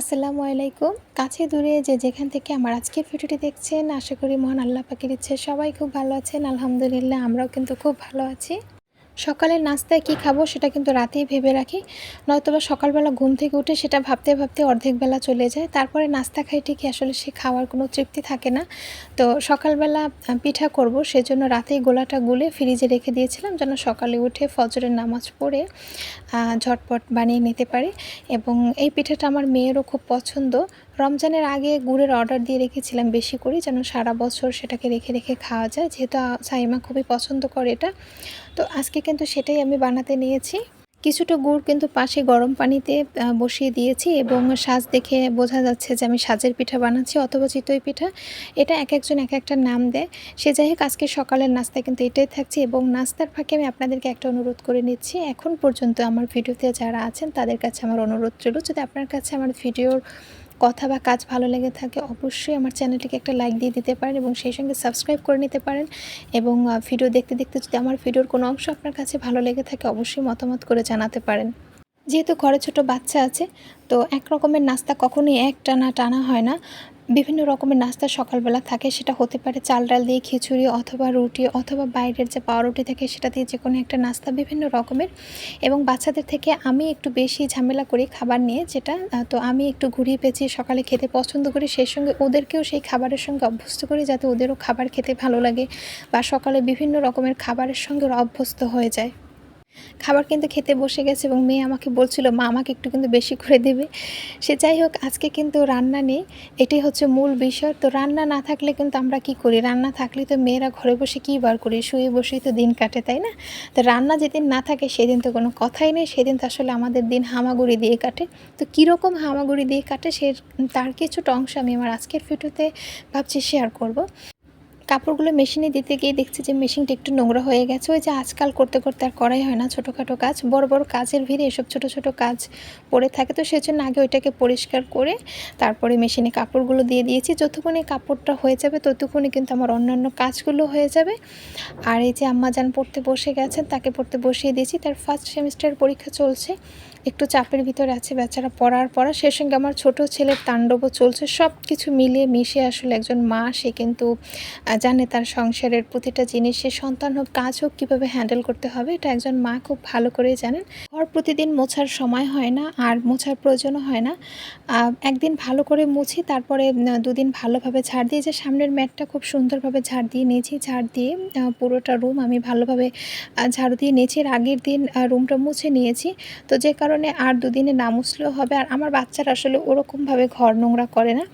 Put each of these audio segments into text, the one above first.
আসসালামু আলাইকুম। কাছে দূরে যে যেখান থেকে আমার আজকে ভিডিওটি দেখছেন, আশা করি মহান আল্লাহ পাখির ইচ্ছে সবাই খুব ভালো আছেন। আলহামদুলিল্লাহ, আমরাও কিন্তু খুব ভালো আছি। সকালের নাস্তায় কি খাব সেটা কিন্তু রাতেই ভেবে রাখি। নয়তোবা সকালবেলা ঘুম থেকে উঠে সেটা ভাবতে ভাবতে অর্ধেক বেলা চলে যায়। তারপরে নাস্তা খাই ঠিকই, আসলে সে খাওয়ার কোনো তৃপ্তি থাকে না। তো সকালবেলা পিঠা করব, সেজন্য রাতেই গোলাটা গুলে ফ্রিজে রেখে দিয়েছিলাম যেন সকালে উঠে ফজরের নামাজ পড়ে ঝটপট বানিয়ে নিতে পারি। এবং এই পিঠাটা আমার মেয়েরও খুব পছন্দ। রমজানের আগে গুড়ের অর্ডার দিয়ে রেখেছিলাম বেশি করে, যেন সারা বছর সেটাকে রেখে রেখে খাওয়া যায়, যেহেতু সাইমা খুবই পছন্দ করে এটা। তো আজকে কিন্তু সেটাই আমি বানাতে নিয়েছি। কিছুটা গুড় কিন্তু পাশে গরম পানিতে বসিয়ে দিয়েছি এবং সাজ দেখে বোঝা যাচ্ছে যে আমি সাজের পিঠা বানাচ্ছি অথবা চিতই পিঠা। এটা এক একজন এক একটা নাম দেয়। সে যাই হোক, আজকে সকালের নাস্তা কিন্তু এটাই থাকছে এবং নাস্তার ফাঁকে আমি আপনাদেরকে একটা অনুরোধ করে নিচ্ছি, এখন পর্যন্ত আমার ভিডিওতে যারা আছেন তাদের কাছে আমার অনুরোধ রইল, যদি আপনার কাছে আমার ভিডিওর কথা বা কাজ ভালো লেগে থাকে, অবশ্যই আমার চ্যানেলটিকে একটা লাইক দিয়ে দিতে পারেন এবং সেই সঙ্গে সাবস্ক্রাইব করে নিতে পারেন এবং ভিডিও দেখতে দেখতে যদি আমার ভিডিওর কোনো অংশ আপনার কাছে ভালো লেগে থাকে, অবশ্যই মতামত করে জানাতে পারেন। যেহেতু ঘরে ছোট বাচ্চা আছে, তো এক রকমের নাস্তা কখনোই এক টানা টানা হয় না। বিভিন্ন রকমের নাস্তা সকালবেলা থাকে, সেটা হতে পারে চাল ডাল দিয়ে খিচুড়ি অথবা রুটি অথবা বাইরের যে পাউরুটি থাকে, সেটা দিয়ে যে কোনো একটা নাস্তা বিভিন্ন রকমের। এবং বাচ্চাদের থেকে আমি একটু বেশি ঝামেলা করি খাবার নিয়ে, যেটা তো আমি একটু ঘুরিয়ে পেঁচিয়ে সকালে খেতে পছন্দ করি। সেই সঙ্গে ওদেরকেও সেই খাবারের সঙ্গে অভ্যস্ত করি যাতে ওদেরও খাবার খেতে ভালো লাগে বা সকালে বিভিন্ন রকমের খাবারের সঙ্গে ওরা অভ্যস্ত হয়ে যায়। খাবার কিন্তু খেতে বসে গেছে এবং মেয়ে আমাকে বলছিল, মা, আমাকে একটু কিন্তু বেশি করে দেবে। সে যাই হোক, আজকে কিন্তু রান্না নেই, এটাই হচ্ছে মূল বিষয়। তো রান্না না থাকলে কিন্তু আমরা কি করি? রান্না থাকলে তো মেয়েরা ঘরে বসে কী বার করি? শুয়ে বসেই তো দিন কাটে, তাই না? তো রান্না যেদিন না থাকে, সেদিন তো কোনো কথাই নেই। সেদিন তো আসলে আমাদের দিন হামাগুড়ি দিয়ে কাটে। তো কীরকম হামাগুড়ি দিয়ে কাটে, সে, তার কিছুটা অংশ আমি আমার আজকের ভিডিওতে ভাবছি শেয়ার করব। কাপড়গুলো মেশিনে দিতে গিয়ে দেখছি যে মেশিনটা একটু নোংরা হয়ে গেছে। ওই যে আজকাল করতে করতে আর করাই হয় না, ছোটোখাটো কাজ। বড় বড় কাজের ভিড়ে এসব ছোট ছোট কাজ পড়ে থাকে। তো সেজন্য আগে ওইটাকে পরিষ্কার করে তারপরে মেশিনে কাপড়গুলো দিয়ে দিয়েছি। যতক্ষণে কাপড়টা হয়ে যাবে ততক্ষণে কিন্তু আমার অন্যান্য কাজগুলো হয়ে যাবে। আর এই যে আম্মাজান পড়তে বসে গেছেন তাকে পড়তে বসিয়ে দিয়েছি। তার ফার্স্ট সেমিস্টার পরীক্ষা চলছে। একটু চাপের ভিতরে আছে বেচারা পড়ার পড়া। সে সঙ্গে আমার ছোট ছেলের তাণ্ডবও চলছে। সব কিছু মিলিয়ে মিশে আসলে একজন মা, সে কিন্তু জানে তার সংসারের প্রতিটা জিনিস সে সন্তান হোক, কাজ হোক, কীভাবে হ্যান্ডেল করতে হবে, এটা একজন মা খুব ভালো করেই জানেন। ঘর প্রতিদিন মোছার সময় হয় না, আর মোছার প্রয়োজনও হয় না। একদিন ভালো করে মুছি, তারপরে দুদিন ভালোভাবে ঝাড় দিয়ে যে সামনের ম্যাটটা খুব সুন্দরভাবে ঝাড় দিয়ে নিয়েছি, ঝাড় দিয়ে পুরোটা রুম আমি ভালোভাবে ঝাড়ু দিয়ে নিয়েছি, এর আগের দিন রুমটা মুছে নিয়েছি। তো যে কারণে আর দুদিনে না মুছলেও হবে, আর আমার বাচ্চারা আসলে ওরকমভাবে ঘর নোংরা করে না।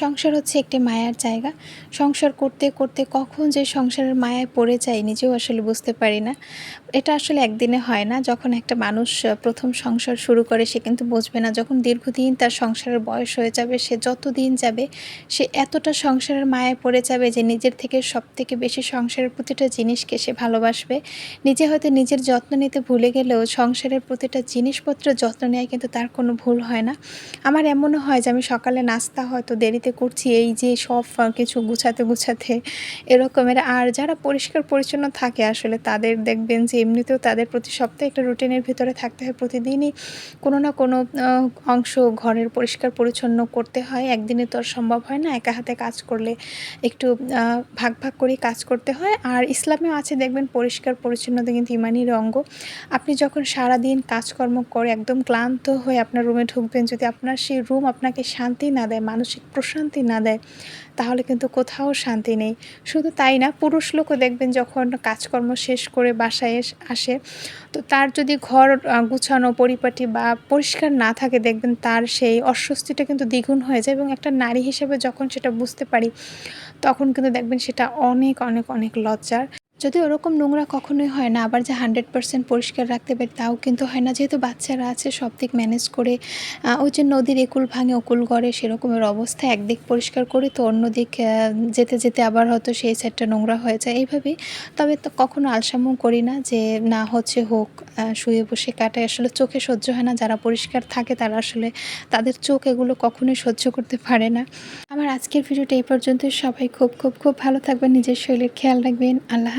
সংসার হচ্ছে একটি মায়ার জায়গা। সংসার করতে করতে কখন যে সংসারের মায়ায় পড়ে যায় নিজেও আসলে বুঝতে পারি না। এটা আসলে একদিনে হয় না। যখন একটা মানুষ প্রথম সংসার শুরু করে, সে কিন্তু বুঝবে না যখন দীর্ঘদিন তার সংসারের বয়স হয়ে যাবে, সে যত দিন যাবে, সে এতটা সংসারের মায়ায় পড়ে যাবে যে নিজের থেকে সব থেকে বেশি সংসারের প্রতিটা জিনিসকে সে ভালোবাসবে। নিজে হয়তো নিজের যত্ন নিতে ভুলে গেলেও সংসারের প্রতিটা জিনিসপত্র যত্ন নেয় কিন্তু তার কোনো ভুল হয় না। আমার এমনও হয় যে আমি সকালে নাস্তা হয়তো দেরিতে করছি, এই যে সব কিছু গুছাতে গুছাতে এরকমের। আর যারা পরিষ্কার পরিচ্ছন্ন থাকে আসলে তাদের দেখবেন যে এমনিতেও তাদের প্রতি সপ্তাহে একটা রুটিনের ভিতরে থাকতে হয়। প্রতিদিনই কোনো না কোনো অংশ ঘরের পরিষ্কার পরিচ্ছন্ন করতে হয়। একদিনে তো আর সম্ভব হয় না, একা হাতে কাজ করলে একটু ভাগ ভাগ করে কাজ করতে হয়। আর ইসলামেও আছে দেখবেন পরিষ্কার পরিচ্ছন্নতা কিন্তু ইমানের অঙ্গ। আপনি যখন সারা দিন কাজকর্ম করে একদম ক্লান্ত হয়ে আপনার রুমে ঢুকবেন, যদি আপনার সেই রুম আপনাকে শান্তি না দেয়, মানসিক প্রশান্তি না দেয়, তাহলে কিন্তু কোথাও শান্তি নেই। শুধু তাই না, পুরুষ লোকও দেখবেন যখন কাজকর্ম শেষ করে বাসায় আসে, তো তার যদি ঘর গুছানো, পরিপাটি বা পরিষ্কার না থাকে, দেখবেন তার সেই অস্বস্তিটা কিন্তু দ্বিগুণ হয়ে যায় এবং একটা নারী হিসেবে যখন সেটা বুঝতে পারি, তখন কিন্তু দেখবেন সেটা অনেক অনেক অনেক লজ্জার। যদি ওরকম নোংরা কখনোই হয় না, আবার যে হান্ড্রেড পার্সেন্ট পরিষ্কার রাখতে পারি তাও কিন্তু হয় না। যেহেতু বাচ্চারা আছে, সব দিক ম্যানেজ করে ওই যে নদীর একুল ভাঙে ওকুল গড়ে, সেরকমের অবস্থা। একদিক পরিষ্কার করে তো অন্য দিক যেতে যেতে আবার হয়তো সেই সাইডটা নোংরা হয়ে যায় এইভাবেই। তবে তো কখনো আলসামও করি না যে, না হচ্ছে হোক শুয়ে বসে কাটায় আসলে চোখে সহ্য হয় না, যারা পরিষ্কার থাকে তারা আসলে তাদের চোখ এগুলো কখনোই সহ্য করতে পারে না। আমার আজকের ভিডিওটা এই পর্যন্ত সবাই খুব খুব খুব ভালো থাকবেন, নিজের শরীরের খেয়াল রাখবেন।